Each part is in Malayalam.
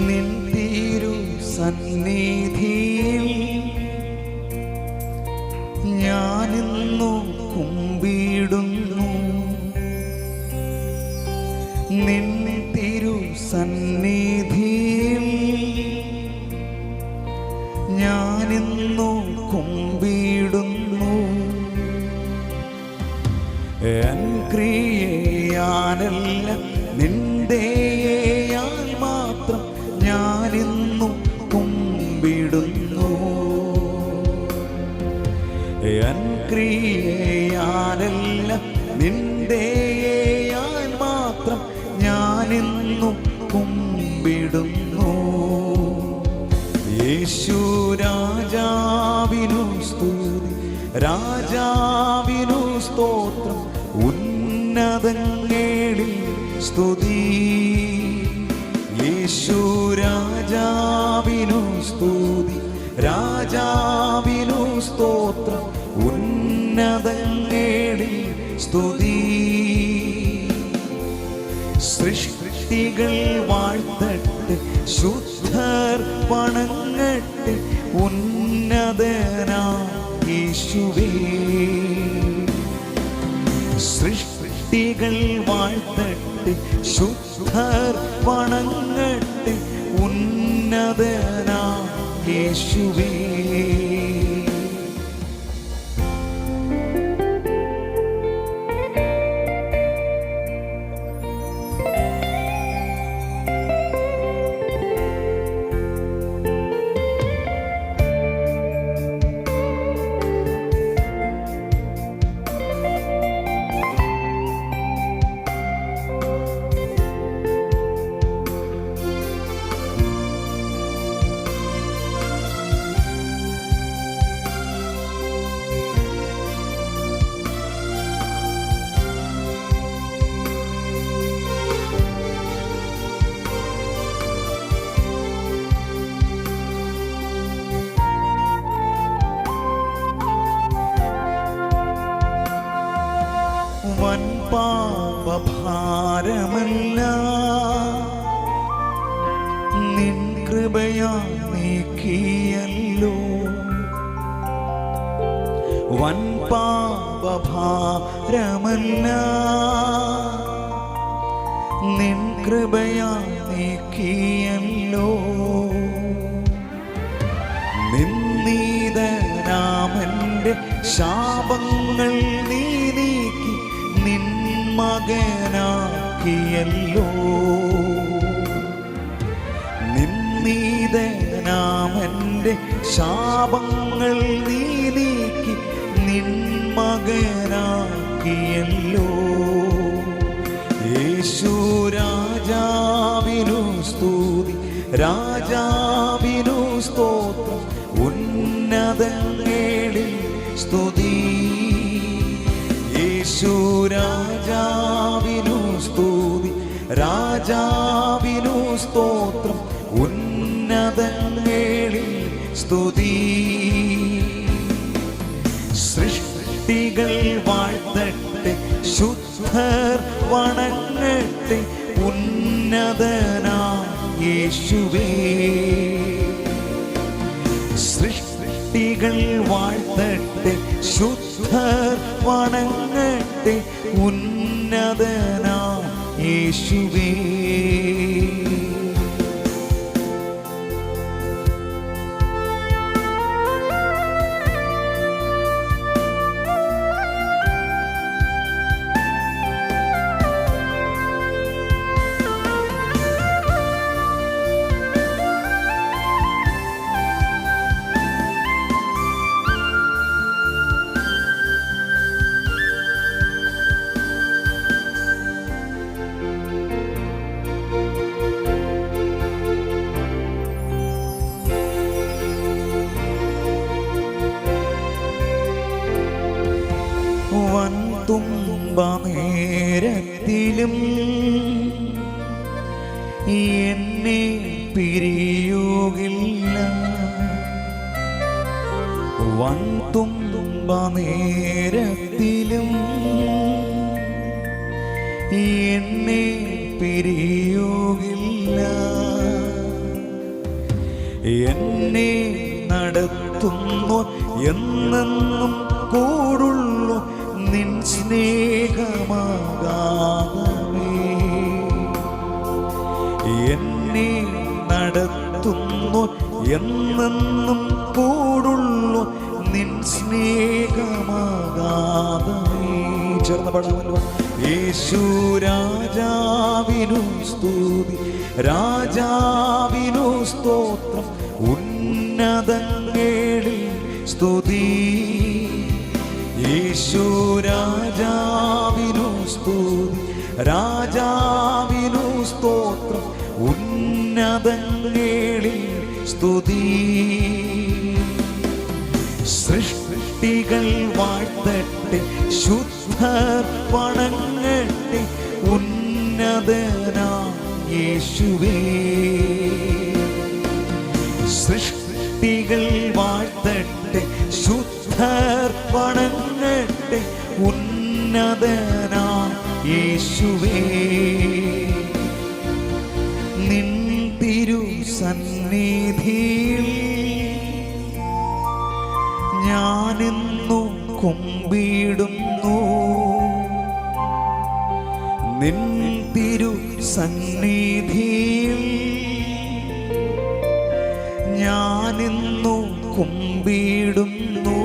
നിൻ തിരു സന്നിധിയിൽ കുമ്പിടുന്നു നിൻ തിരു സന്നിധിയിൽ കുമ്പിടുന്നു എൻ ക്രിയയാനല്ല നിന്റെയാൽ ഞാനിന്നു കുമ്പിടുന്നു. യേശു രാജാവിനു സ്തുതി രാജാവിനു സ്തോത്രം ഉന്നതങ്ങളിൽ സ്തുതി. യേശു രാജാവിനു സ്തുതി രാജാവിനു സ്തോത്രം ഉന്നതങ്ങളിൽ സ്തുതി. സൃഷ്ടികൾ വാഴ്ത്തട്ട് ശുദ്ധർ വണങ്ങട്ട് ഉന്നതനാ യേശുവേ. സൃഷ്ടികൾ വാഴ്ത്തട്ട് ശുദ്ധർ വണങ്ങട്ട് ഉന്നതനാ യേശുവേ. പാപഭാരമല്ല നിൻ കൃപയാ നീക്കിയല്ലോ. വൻ പാപഭാരമല്ല. നിൻ കൃപയാ നീക്കിയല്ലോ. നിന്നീതനാമന്റെ ശാപങ്ങൾ നീ നീക്കി നിൻ മകനാക്കിയല്ലോ നിന്നീതനാമന്റെ ശാപങ്ങൾ നീ നീക്കി നിൻ മകനാക്കിയല്ലോ. യേശു രാജാവിനു സ്തുതി രാജാവിനു സ്തോത്രം ഉന്നതങ്ങളിൽ സ്തുതി. യേശു സ്തുതി രാജാവിനു സ്തോത്രം. ഉന്നതങ്ങളിൽ സ്തുതി. സൃഷ്ടികൾ വാഴ്ത്തട്ടെ ശുദ്ധർ വണങ്ങട്ടെ ഉന്നതനാ യേശുവേ. സൃഷ്ടികൾ വാഴ്ത്തട്ടെ ശുദ്ധർ വണങ്ങട്ടെ ഉന്നതനാ യേശുവേ. നേരത്തിലും എന്നെ പിരിയുകില്ല. വൻ തുമ്പ നേരത്തിലും എന്നെ പിരിയുകില്ല. എന്നെ നടത്തുന്നു എന്നെന്നും കൂടുള്ളു നിൻ സ്നേഹമാകാമേ എന്നെ നടത്തുന്നു എന്നെന്നും കൂടുള്ളു നിൻ സ്നേഹമാകാതെ. യേശു രാജാവിനു സ്തുതി. രാജാവിനു സ്തോത്രം. ഉന്നതങ്ങളിൽ സ്തുതി. യേശു രാജാവിനു സ്തുതി. സ്തോത്രം ഉന്നതങ്ങളിൽ സ്തുതി. സൃഷ്ടികൾ വാഴ്ത്തട്ടെ ശുദ്ധ പണങ്ങട്ടെ ഉന്നതനാ യേശുവേ. സൃഷ്ടികൾ സന്നിധിയിൽ ഞാനിന്നു കുമ്പിടുന്നു. നിൻ തിരു സന്നിധിയിൽ ഞാനിന്നു കുമ്പിടുന്നു.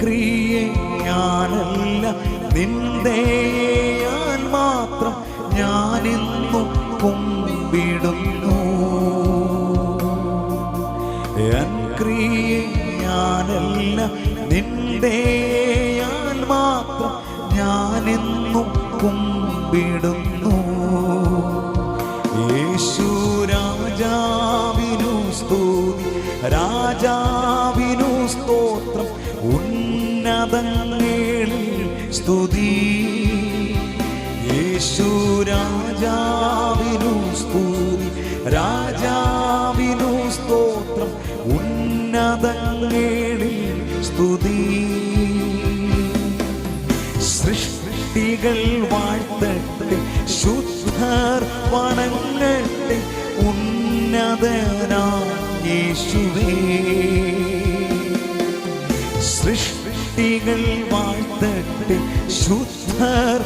ക്രിയെ ഞാനല്ല നിന്റെ കുമ്പിടുന്നു എൻ ക്രിയെ ഞാനല്ല നിന്റെ ഞാൻ മാത്രം ഞാനിന്നു കുമ്പിടുന്നു. യേശു രാജാവിനു സ്തുതി രാജാവിനു സ്തോത്രം ഉന്നതങ്ങളിൽ സ്തുതി. യേശു രാജാവിനു സ്തുതി. രാജാവിനു സ്തോത്രം. ഉന്നതങ്ങളിൽ സ്തുതി. സൃഷ്ടികൾ വാഴ്ത്തട്ടെ. ശുദ്ധർ വണങ്ങട്ടെ സൃഷ്ടികൾ വാഴ്ത്തട്ടെ. ശുദ്ധർ